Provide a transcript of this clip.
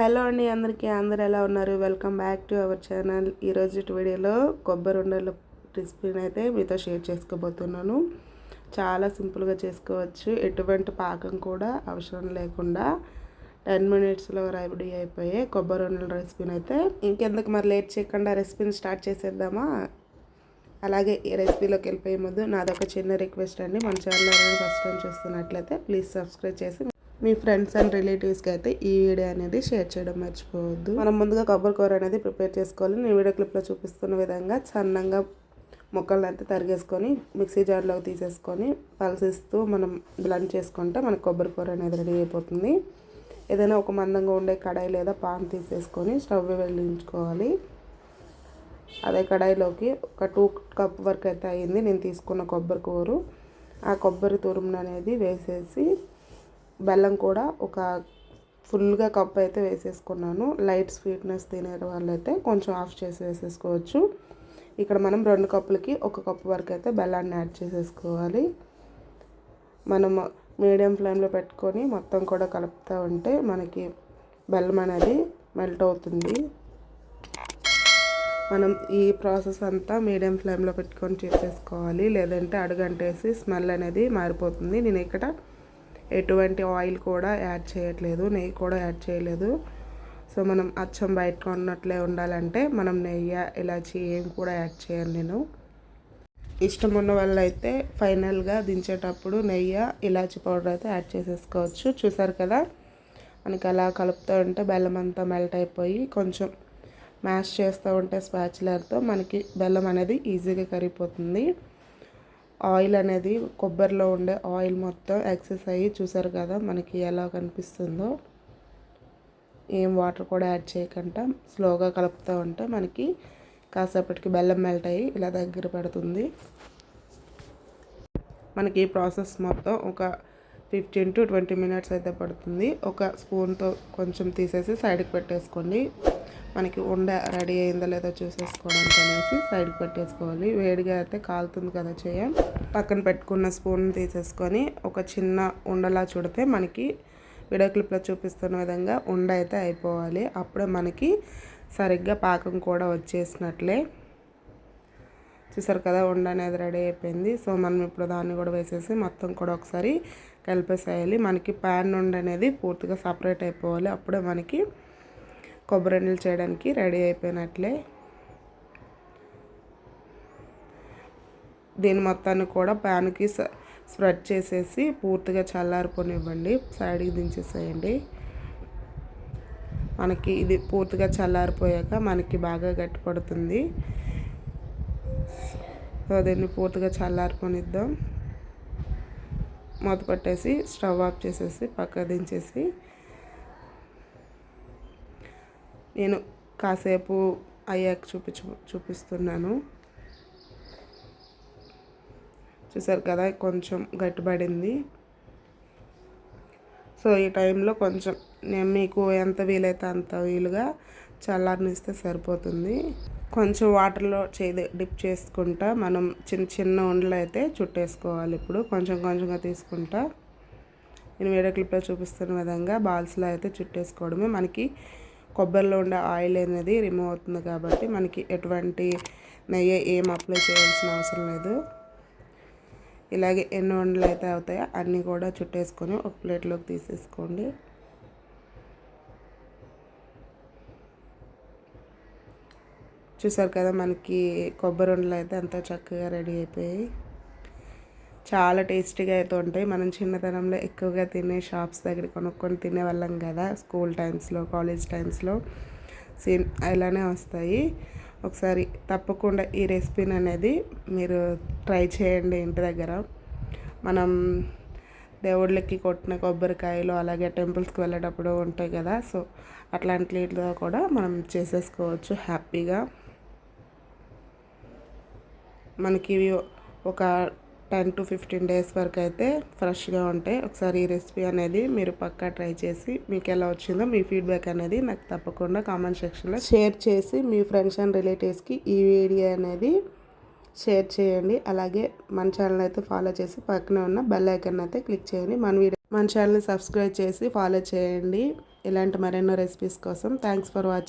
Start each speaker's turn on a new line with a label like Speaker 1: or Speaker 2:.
Speaker 1: Hello అండి అందరికీ. అందరు ఎలా ఉన్నారు? Welcome back to our channel ఈరోజు వీడియోలో కొబ్బరి ఉండల రెసిపీని అయితే మీతో షేర్ చేసుకోబోతున్నాను. చాలా సింపుల్గా చేసుకోవచ్చు. ఎటువంటి పాకం కూడా అవసరం లేకుండా టెన్ మినిట్స్లో రెడీ అయిపోయే కొబ్బరి ఉండల రెసిపీని అయితే ఇంకెందుకు మరి లేట్ చేయకుండా రెసిపీని స్టార్ట్ చేసేద్దామా? అలాగే ఈ రెసిపీలోకి వెళ్ళిపోయే ముందు నాదొక చిన్న రిక్వెస్ట్ అండి. మన ఛానల్ ఫస్ట్ టైం చూస్తున్నట్లయితే ప్లీజ్ సబ్స్క్రైబ్ చేసి మీ ఫ్రెండ్స్ అండ్ రిలేటివ్స్కి అయితే ఈ వీడియో అనేది షేర్ చేయడం మర్చిపోవద్దు. మనం ముందుగా కొబ్బరి కూర అనేది ప్రిపేర్ చేసుకోవాలి. నేను వీడియో క్లిప్లో చూపిస్తున్న విధంగా సన్నంగా ముక్కలను అయితే తరిగేసుకొని మిక్సీ జార్లోకి తీసేసుకొని పలసిస్తూ మనం బ్లండ్ చేసుకుంటే మనకు కొబ్బరి కూర అనేది రెడీ అయిపోతుంది. ఏదైనా ఒక మందంగా ఉండే కడాయి లేదా పాన్ తీసేసుకొని స్టవ్ వెలిగించుకోవాలి. అదే కడాయిలోకి ఒక టూ కప్ వరకు అయితే అయింది. నేను తీసుకున్న కొబ్బరి కూర. ఆ కొబ్బరి తురుమును అనేది వేసేసి బెల్లం కూడా ఒక ఫుల్గా కప్ అయితే వేసేసుకున్నాను. లైట్ స్వీట్నెస్ తినే వాళ్ళైతే కొంచెం ఆఫ్ చేసి వేసేసుకోవచ్చు. ఇక్కడ మనం రెండు కప్పులకి ఒక కప్పు వరకు అయితే బెల్లాన్ని యాడ్ చేసేసుకోవాలి. మనం మీడియం ఫ్లేమ్లో పెట్టుకొని మొత్తం కూడా కలుపుతూ ఉంటే మనకి బెల్లం అనేది మెల్ట్ అవుతుంది. మనం ఈ ప్రాసెస్ అంతా మీడియం ఫ్లేమ్లో పెట్టుకొని చేసేసుకోవాలి. లేదంటే అడుగంటేసి స్మెల్ అనేది మారిపోతుంది. నేను ఇక్కడ ఎటువంటి ఆయిల్ కూడా యాడ్ చేయట్లేదు నెయ్యి కూడా యాడ్ చేయలేదు. సో మనం అచ్చం బయట కొన్నట్లే ఉండాలంటే మనం నెయ్యి ఇలాచి ఏం కూడా యాడ్ చేయను నేను. ఇష్టం ఉన్న వాళ్ళైతే ఫైనల్గా దించేటప్పుడు నెయ్యి ఇలాచి పౌడర్ అయితే యాడ్ చేసేసుకోవచ్చు. చూసారు కదా? మనకి అలా కలుపుతూ ఉంటే బెల్లం అంతా మెల్ట్ అయిపోయి కొంచెం మ్యాష్ చేస్తూ ఉంటే స్పాచులర్తో మనకి బెల్లం అనేది ఈజీగా కరిగిపోతుంది. ఆయిల్ అనేది కొబ్బరిలో ఉండే ఆయిల్ మొత్తం ఎక్సెస్ అయ్యి చూసారు కదా మనకి ఎలా కనిపిస్తుందో. ఏం వాటర్ కూడా యాడ్ చేయకుండా స్లోగా కలుపుతూ ఉంటే మనకి కాసేపటికి బెల్లం మెల్ట్ అయ్యి ఇలా దగ్గర పడుతుంది. మనకి ఈ ప్రాసెస్ మొత్తం ఒక ఫిఫ్టీన్ టు ట్వంటీ మినిట్స్ అయితే పడుతుంది. ఒక స్పూన్తో కొంచెం తీసేసి సైడ్కి పెట్టేసుకోండి. మనకి ఉండ రెడీ అయిందో లేదో చూసేసుకోవడానికి అనేసి సైడ్కి పెట్టేసుకోవాలి. వేడిగా అయితే కాలుతుంది కదా చేయ. పక్కన పెట్టుకున్న స్పూన్ తీసేసుకొని ఒక చిన్న ఉండలా చుడితే మనకి వీడియో క్లిప్లో చూపిస్తున్న విధంగా ఉండ అయితే అయిపోవాలి. అప్పుడే మనకి సరిగ్గా పాకం కూడా వచ్చేసినట్లే. చూసారు కదా ఉండ అనేది రెడీ అయిపోయింది. సో మనం ఇప్పుడు దాన్ని కూడా వేసేసి మొత్తం కూడా ఒకసారి కలిపేసేయాలి. మనకి ప్యాన్ ఉండ అనేది పూర్తిగా సపరేట్ అయిపోవాలి. అప్పుడే మనకి కొబ్బరి నీళ్ళు చేయడానికి రెడీ అయిపోయినట్లే. దీని మొత్తాన్ని కూడా ప్యాన్కి స్ప్రెడ్ చేసేసి పూర్తిగా చల్లారిపోనివ్వండి. సైడ్కి దించేసేయండి. మనకి ఇది పూర్తిగా చల్లారిపోయాక మనకి బాగా గట్టిపడుతుంది. సో దీన్ని పూర్తిగా చల్లారిపోనిద్దాం. మూత పట్టేసి స్టవ్ ఆఫ్ చేసేసి పక్క దించేసి నేను కాసేపు అయ్యాక చూపించు చూపిస్తున్నాను. చూసారు కదా కొంచెం గట్టిపడింది. సో ఈ టైంలో కొంచెం నేను మీకు ఎంత వీలైతే అంత వీలుగా చల్లారనిస్తే సరిపోతుంది. కొంచెం వాటర్లో చేది డిప్ చేసుకుంటా మనం చిన్న చిన్న ఉండలు అయితే చుట్టేసుకోవాలి ఇప్పుడు. కొంచెం కొంచెంగా తీసుకుంటా. నేను వీడియో క్లిప్లో చూపిస్తున్న విధంగా బాల్స్లో అయితే చుట్టేసుకోవడమే. మనకి కొబ్బరిలో ఉండే ఆయిల్ అనేది రిమూవ్ అవుతుంది కాబట్టి మనకి ఎటువంటి నెయ్యి ఏం అప్లై చేయాల్సిన అవసరం లేదు. ఇలాగే ఎన్ని వండలు అయితే అవుతాయో అన్నీ కూడా చుట్టేసుకొని ఒక ప్లేట్లోకి తీసేసుకోండి. చూసారు కదా మనకి కొబ్బరి వండలు అయితే అంతా చక్కగా రెడీ అయిపోయాయి. చాలా టేస్టీగా అయితే ఉంటాయి. మనం చిన్నతనంలో ఎక్కువగా తినే షాప్స్ దగ్గర కొనుక్కొని తినేవాళ్ళం కదా స్కూల్ టైమ్స్లో కాలేజ్ టైమ్స్లో. సేమ్ ఇలానే వస్తాయి. ఒకసారి తప్పకుండా ఈ రెసిపీని అనేది మీరు ట్రై చేయండి ఇంటి దగ్గర. మనం దేవుళ్ళకి కొట్టిన కొబ్బరికాయలు అలాగే టెంపుల్స్కి వెళ్ళేటప్పుడు ఉంటాయి కదా సో అట్లాంటిలో కూడా మనం చేసేసుకోవచ్చు హ్యాపీగా. మనకి ఒక టెన్ టు ఫిఫ్టీన్ డేస్ వరకు అయితే ఫ్రెష్గా ఉంటాయి ఒకసారి ఈ రెసిపీ అనేది మీరు పక్కా ట్రై చేసి మీకు ఎలా వచ్చిందో మీ ఫీడ్బ్యాక్ అనేది నాకు తప్పకుండా కామెంట్ సెక్షన్లో షేర్ చేసి మీ ఫ్రెండ్స్ అండ్ రిలేటివ్స్కి ఈ వీడియో అనేది షేర్ చేయండి. అలాగే మన ఛానల్ అయితే ఫాలో చేసి పక్కనే ఉన్న బెల్ ఐకన్ అయితే క్లిక్ చేయండి. మన వీడియో మన ఛానల్ని సబ్స్క్రైబ్ చేసి ఫాలో చేయండి. ఇలాంటి మరెన్నో రెసిపీస్ కోసం థ్యాంక్స్ ఫర్ వాచింగ్